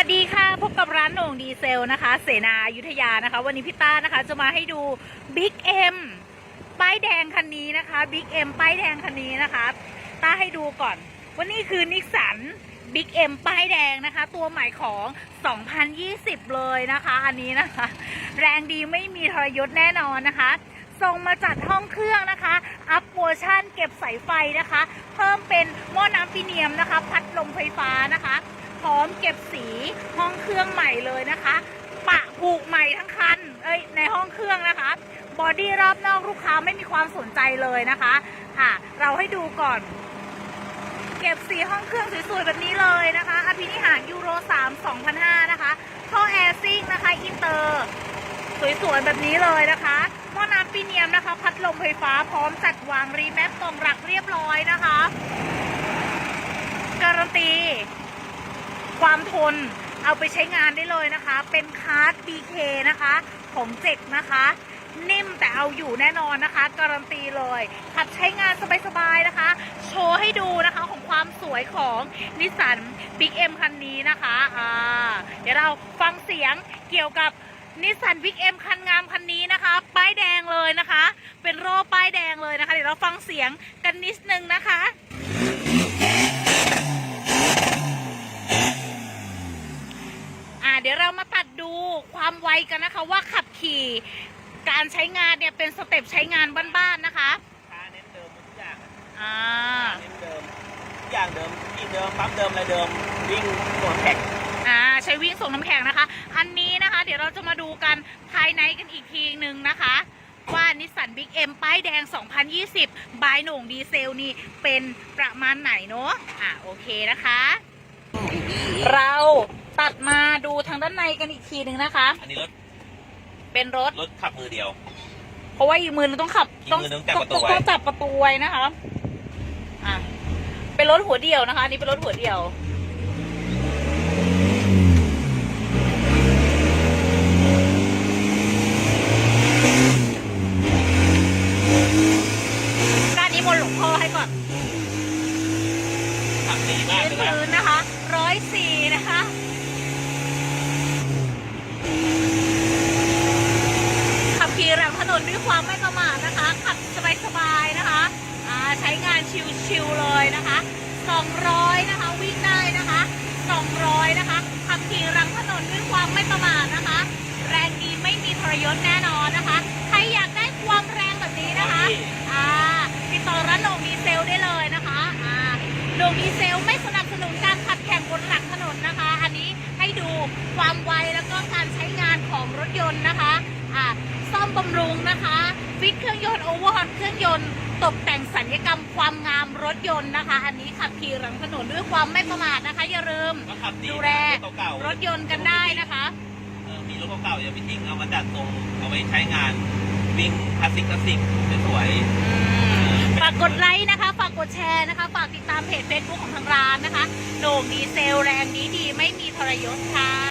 วัสดีค่ะ พบกับร้านโหน่งดีเซลนะคะ เสนายุธยานะคะ วันนี้พี่ต้านะคะ จะมาให้ดู Big M ป้ายแดงคันนี้นะคะ Big M ป้ายแดงคันนี้นะคะต้าให้ดูก่อนว่านี่คือนิสสัน Big M ป้ายแดงนะคะ ตัวใหม่ของ 2020 เลยนะคะ อันนี้นะคะ แรงดีไม่มีทรยศแน่นอนนะคะส่งมาจัดห้องเครื่องนะคะ อัพเวอร์ชั่นเก็บสายไฟนะคะ เพิ่มเป็นหม้อน้ำฟิเนียมนะคะ พัดลมไฟฟ้านะคะ พร้อมเก็บสีห้องเครื่องใหม่เลยนะคะ ปะผูกใหม่ทั้งคัน เอ้ยในห้องเครื่องนะคะ บอดี้รอบนอกลูกค้าไม่มีความสนใจเลยนะคะค่ะ เราให้ดูก่อน เก็บสีห้องเครื่องสวยๆแบบนี้เลยนะคะ อภินิหารยูโร3 2005 นะคะท่อแอร์ซิ่งนะคะอินเตอร์สวยๆแบบนี้เลยนะคะหม้อน้ำปีเนียมนะคะ พัดลมไฟฟ้าพร้อมจัดวางรีแมปกล่องรักเรียบร้อยนะคะ การันตี ทน เอาไปใช้งานได้เลยนะคะ เป็นคาร์ด BK นะคะ ของเจ็กนะคะ นิ่มแต่เอาอยู่แน่นอนนะคะ การันตีเลย ขับใช้งานสบายๆนะคะ โชว์ให้ดูนะคะของความสวยของนิสสัน Big M คันนี้นะคะอ่าเดี๋ยวเราฟังเสียงเกี่ยวกับนิสสัน Big M คันงามคันนี้นะคะ ป้ายแดงเลยนะคะ เป็นโร่ป้ายแดงเลยนะคะ เดี๋ยวเราฟังเสียงกันนิดนึงนะคะ อ่าเดี๋ยวเรามาตัดดู ความไวกันนะคะ ว่าขับขี่การใช้งานเนี่ยเป็นสเต็ปใช้งานบ้านๆนะคะค้าเน้นเดิมหมดทุกอย่างอะอ่าเน้นเดิมทุกอย่างเดิมที่เดิมปั๊มเดิมอะไรเดิมวิ่งสวนแท็กอ่าใช้วิ่งส่งน้ำแข็งนะคะ อันนี้นะคะ เดี๋ยวเราจะมาดูกันภายในกันอีกทีหนึ่งนะคะ ว่านิสสันบิ๊กเอ็มป้ายแดง 2020 บายโหน่งดีเซลนี่เป็นประมาณไหนเนาะอ่าโอเคนะคะ เราตัดมาดูทางด้านในกันอีกทีหนึ่งนะคะ อันนี้รถเป็นรถรถขับมือเดียว เพราะว่าอีกมือนึงต้องขับอีกมือนึงจับประตูไว้ต้องจับประตูไว้นะคะอะเป็นรถหัวเดียวนะคะอันนี้เป็นรถหัวเดียวด้านนี้มนต์หลวงพ่อให้ก่อนขับดีมากยืเลนยนะพื้นนะคะร้อยสี่นะคะ ขับขี่หลังถนนด้วยความไม่ประมาทนะคะ ขับสบายๆนะคะอ่าใชิวๆเลยนะคะ 200 นะคะ วิ่งได้นะคะ 200 นะคะขับขี่หลังถนนด้วยความไม่ประมาทนะคะ แรงดีไม่มีทรยศแน่ ซ่อมบำรุงนะคะฟิตเครื่องยนต์โอเวอร์ฮอลเครื่องยนต์ตกแต่งสัญญกรรมความงามรถยนต์นะคะ อันนี้ขับขี่หลังถนนด้วยความไม่ประมาทนะคะ อย่าลืมก็ขับดีดูแลรถเก่าๆรถยนต์กันได้นะคะเออมีรถเก่าๆอย่าไปทิ้งเอามาดัดตรงเอาไว้ใช้งานวิ่งคลาสสิกคลาสสิกสวยๆฝากกดไลค์นะคะ ฝากกดแชร์นะคะ ฝากติดตามเพจ Facebook ของทางร้านนะคะโหน่งดีเซลแรงดีดีไม่มีทรยศค่ะ